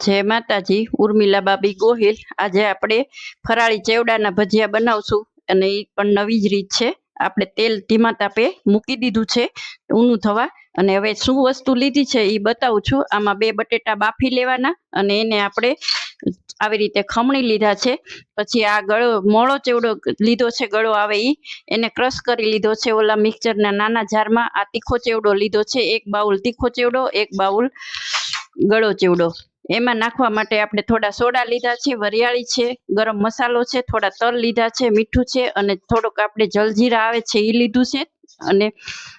જય માતાજી, ઉર્મિલા બાબી ગોહિલ. આજે આપણે ફરાળી ચેવડાના ભજીયા બનાવશું અને એ પણ નવી જ રીત છે. આપણે તેલ ધીમા તાપે મૂકી દીધું છે, ઊનું થવા અને હવે શું વસ્તુ લીધી છે એ બતાવું છું. આમાં બે બટેટા બાફી લેવાના અને એને આપણે આવી રીતે ખમણી લીધા છે. પછી આ ગળો, મોળો ચેવડો લીધો છે, ગળો આવે એ એને ક્રશ કરી લીધો છે, ઓલા મિક્સરના નાના જારમાં. આ તીખો ચેવડો લીધો છે, એક બાઉલ તીખો ચેવડો, એક બાઉલ ગળો ચેવડો. એમાં નાખવા માટે આપણે થોડા સોડા લીધા છે, વરિયાળી છે, ગરમ મસાલો છે, થોડા તલ લીધા છે, મીઠું છે અને થોડોક આપણે જલજીરા આવે છે એ લીધું છે અને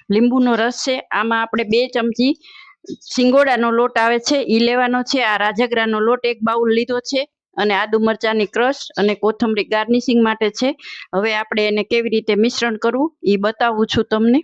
લીંબુનો રસ છે. આમાં આપણે બે ચમચી સિંગોડાનો લોટ આવે છે એ લેવાનો છે. આ રાજગરાનો લોટ એક બાઉલ લીધો છે અને આદુ મરચાંની ક્રશ અને કોથમરી ગાર્નિશિંગ માટે છે. હવે આપણે એને કેવી રીતે મિશ્રણ કરવું એ બતાવું છું તમને.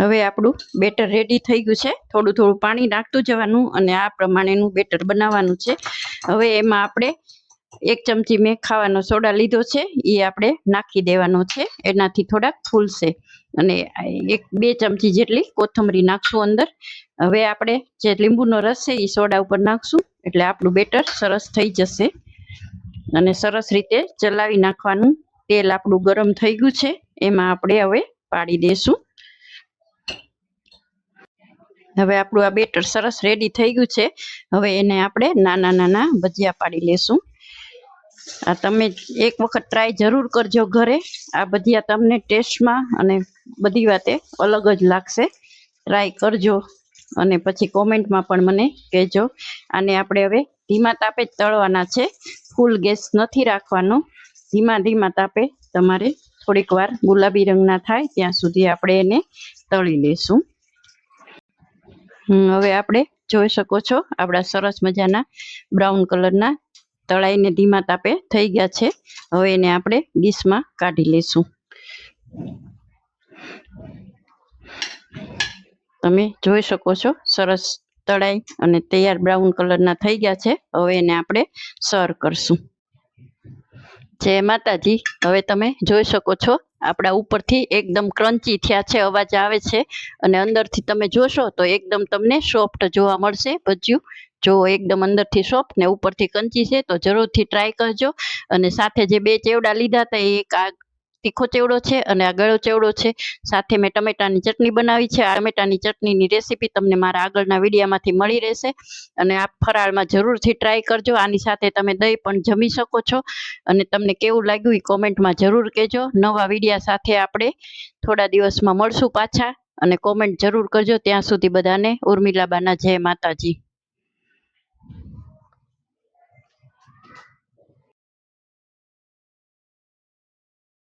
હવે આપણું બેટર રેડી થઈ ગયું છે. થોડું થોડું પાણી નાખતું જવાનું અને આ પ્રમાણેનું બેટર બનાવવાનું છે. હવે એમાં આપણે એક ચમચી મેં ખાવાનો સોડા લીધો છે. એ આપણે નાખી દેવાનો છે. એનાથી થોડાક ફૂલશે. અને એક બે ચમચી જેટલી કોથમરી નાખશું અંદર. હવે આપણે જે લીંબુનો રસ છે એ સોડા ઉપર નાખશું. એટલે આપણું બેટર સરસ થઈ જશે. અને સરસ રીતે ચલાવી નાખવાનું. તેલ આપણું ગરમ થઈ ગયું છે. એમાં આપણે હવે પાડી દઈશું હવે આપણું આ બેટર સરસ રેડી થઈ ગયું છે. હવે એને આપણે નાના નાના ભજીયા પાડી લેશું. આ તમે એક વખત ટ્રાય જરૂર કરજો ઘરે. આ ભજીયા તમને ટેસ્ટમાં અને બધી વાતે અલગ જ લાગશે. ટ્રાય કરજો અને પછી કોમેન્ટમાં પણ મને કહેજો. આને આપણે હવે ધીમા તાપે જ તળવાના છે. ફૂલ ગેસ નથી રાખવાનો. ધીમા ધીમા તાપે તમારે થોડીક વાર ગુલાબી રંગના થાય ત્યાં સુધી આપણે એને તળી લઈશું હવે આપણે જોઈ શકો છો, આપણા સરસ મજાના બ્રાઉન કલરના તળાઈને ધીમા તાપે થઈ ગયા છે. હવે એને આપણે ડીશમાં કાઢી લઈશું. તમે જોઈ શકો છો, સરસ તળાઈ અને તૈયાર બ્રાઉન કલરના થઈ ગયા છે. હવે એને આપણે સર્વ કરશું. જય માતાજી, હવે તમે જોઈ શકો છો, આપણા ઉપરથી એકદમ ક્રન્ચી થયા છે, અવાજ આવે છે અને અંદરથી તમે જોશો તો એકદમ તમને સોફ્ટ જોવા મળશે. ભજીયું, જો એકદમ અંદરથી સોફ્ટ ને ઉપરથી કંચી છે તો જરૂરથી ટ્રાય કરજો અને સાથે જે બે ચેવડા લીધા હતા એ એક આ તીખો ચેવડો છે અને આ ગળો ચેવડો છે. સાથે મેં ટમેટાની ચટણી બનાવી છે. આ ટમેટાની ચટણીની રેસીપી તમને મારા આગળના વિડીયામાંથી મળી રહેશે. અને આ ફરાળમાં જરૂરથી ટ્રાય કરજો. આની સાથે તમે દહીં પણ જમી શકો છો. અને તમને કેવું લાગ્યું એ કોમેન્ટમાં જરૂર કહેજો. નવા વિડીયા સાથે આપણે થોડા દિવસમાં મળશું પાછા. અને કોમેન્ટ જરૂર કરજો. ત્યાં સુધી બધાને ઉર્મિલાબાના જય માતાજી.